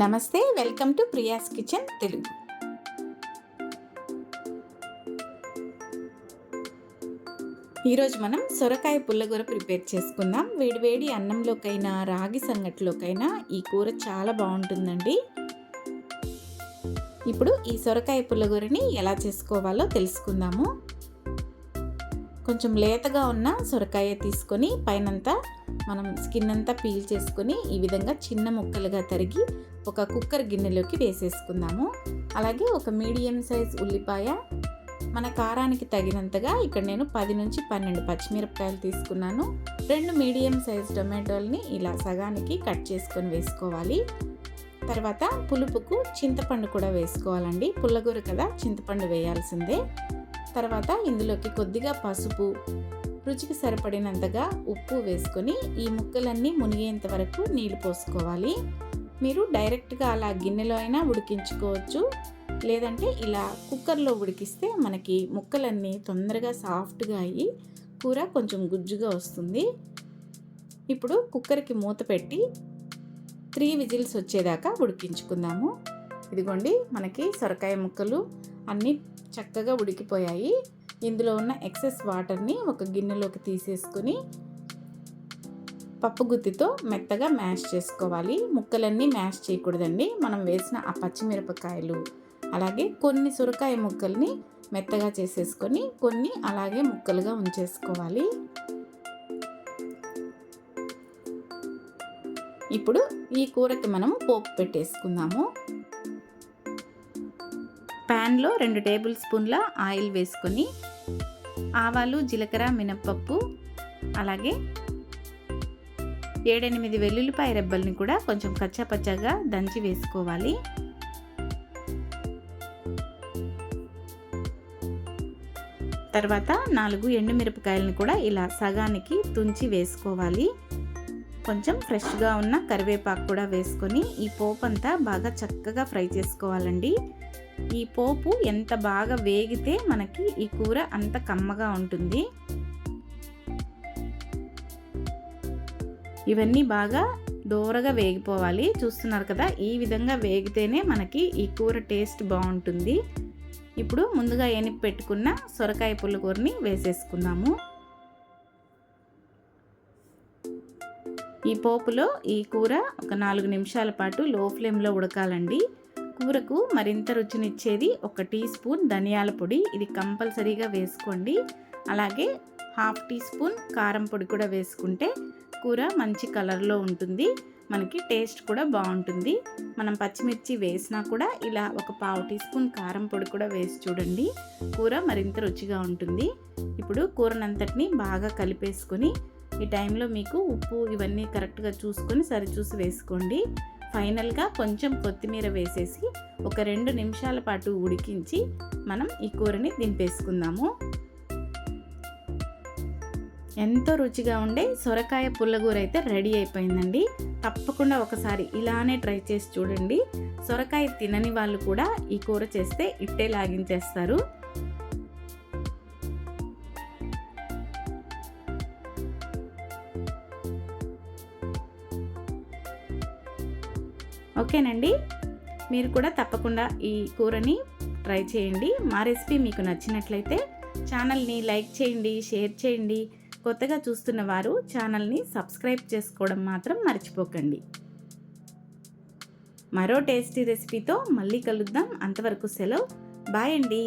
నమస్తే welcome to Priya's kitchen Telugu. ఈరోజు మనం సొరకాయ పుల్లగూర ప్రిపేర్ చేసుకుందాం. వేడివేడి అన్నంలోకైనా రాగి సంగటిలోకైనా ఈ కూర చాలా బాగుంటుందండి. ఇప్పుడు ఈ సొరకాయ పుల్లగూరని ఎలా చేసుకోవాలో తెలుసుకుందాము. కొంచెం లేతగా ఉన్న సొరకాయ తీసుకొని పైనంతా మనం స్కిన్ అంతా పీల్ చేసుకొని ఈ విధంగా చిన్న ముక్కలుగా తరిగి ఒక కుక్కర్ గిన్నెలోకి వేసేసుకుందాము. అలాగే ఒక మీడియం సైజ్ ఉల్లిపాయ మన కారానికి తగినంతగా ఇక్కడ నేను పది నుంచి పన్నెండు పచ్చిమిరపకాయలు తీసుకున్నాను. రెండు మీడియం సైజ్ టొమాటోల్ని ఇలా సగానికి కట్ చేసుకొని వేసుకోవాలి. తర్వాత పులుపుకు చింతపండు కూడా వేసుకోవాలండి. పుల్లగూర కదా చింతపండు వేయాల్సిందే. తర్వాత ఇందులోకి కొద్దిగా పసుపు రుచికి సరిపడినంతగా ఉప్పు వేసుకొని ఈ ముక్కలన్నీ మునిగేంత వరకు నీళ్ళు పోసుకోవాలి. మీరు డైరెక్ట్గా అలా గిన్నెలో అయినా ఉడికించుకోవచ్చు. లేదంటే ఇలా కుక్కర్లో ఉడికిస్తే మనకి ముక్కలన్నీ తొందరగా సాఫ్ట్గా అయ్యి కూర కొంచెం గుజ్జుగా వస్తుంది. ఇప్పుడు కుక్కర్కి మూత పెట్టి త్రీ విజిల్స్ వచ్చేదాకా ఉడికించుకుందాము. ఇదిగోండి మనకి సొరకాయ ముక్కలు అన్నీ చక్కగా ఉడికిపోయాయి. ఇందులో ఉన్న ఎక్సెస్ వాటర్ని ఒక గిన్నెలోకి తీసేసుకుని పప్పు గుత్తితో మెత్తగా మ్యాష్ చేసుకోవాలి. ముక్కలన్నీ మ్యాష్ చేయకూడదండి. మనం వేసిన ఆ పచ్చిమిరపకాయలు అలాగే కొన్ని సొరకాయ ముక్కల్ని మెత్తగా చేసేసుకొని కొన్ని అలాగే ముక్కలుగా ఉంచేసుకోవాలి. ఇప్పుడు ఈ కూరకి మనం పోపు పెట్టేసుకుందాము. ప్యాన్లో రెండు టేబుల్ స్పూన్ల ఆయిల్ వేసుకొని ఆవాలు జీలకర్ర మినప్పప్పు అలాగే ఏడెనిమిది వెల్లుల్లిపాయ రెబ్బల్ని కూడా కొంచెం కచ్చాపచ్చాగా దంచి వేసుకోవాలి. తర్వాత నాలుగు ఎండుమిరపకాయలను కూడా ఇలా సగానికి తుంచి వేసుకోవాలి. కొంచెం ఫ్రెష్గా ఉన్న కరివేపాకు కూడా వేసుకొని ఈ పోపు అంతా బాగా చక్కగా ఫ్రై చేసుకోవాలండి. ఈ పోపు ఎంత బాగా వేగితే మనకి ఈ కూర అంత కమ్మగా ఉంటుంది. ఇవన్నీ బాగా దోరగా వేగిపోవాలి. చూస్తున్నారు కదా ఈ విధంగా వేగితేనే మనకి ఈ కూర టేస్ట్ బాగుంటుంది. ఇప్పుడు ముందుగా ఎనిపి పెట్టుకున్న సొరకాయ పుల్లకూరని వేసేసుకుందాము. ఈ పోపులో ఈ కూర ఒక నాలుగు నిమిషాల పాటు లో ఫ్లేమ్లో ఉడకాలండి. కూరకు మరింత రుచినిచ్చేది ఒక టీ స్పూన్ ధనియాల పొడి. ఇది కంపల్సరీగా వేసుకోండి. అలాగే హాఫ్ టీ స్పూన్ కారం పొడి కూడా వేసుకుంటే కూర మంచి కలర్లో ఉంటుంది. మనకి టేస్ట్ కూడా బాగుంటుంది. మనం పచ్చిమిర్చి వేసినా కూడా ఇలా ఒక పావు టీ స్పూన్ కారం పొడి కూడా వేసి చూడండి. కూర మరింత రుచిగా ఉంటుంది. ఇప్పుడు కూరనంతటిని బాగా కలిపేసుకొని ఈ టైంలో మీకు ఉప్పు ఇవన్నీ కరెక్ట్గా చూసుకొని సరిచూసి వేసుకోండి. ఫైనల్గా కొంచెం కొత్తిమీర వేసేసి ఒక రెండు నిమిషాల పాటు ఉడికించి మనం ఈ కూరని దింపేసుకుందాము. ఎంతో రుచిగా ఉండే సొరకాయ పుల్లగూర అయితే రెడీ అయిపోయిందండి. తప్పకుండా ఒకసారి ఇలానే ట్రై చేసి చూడండి. సొరకాయ తినని వాళ్ళు కూడా ఈ కూర చేస్తే ఇట్టే లాగించేస్తారు. ఓకేనండి? మీరు కూడా తప్పకుండా ఈ కూరని ట్రై చేయండి. మా రెసిపీ మీకు నచ్చినట్లయితే ఛానల్ని లైక్ చేయండి షేర్ చేయండి. కొత్తగా చూస్తున్న వారు ఛానల్ని సబ్స్క్రైబ్ చేసుకోవడం మాత్రం మర్చిపోకండి. మరో టేస్టీ రెసిపీతో మళ్ళీ కలుద్దాం. అంతవరకు సెలవు. బాయ్ అండి.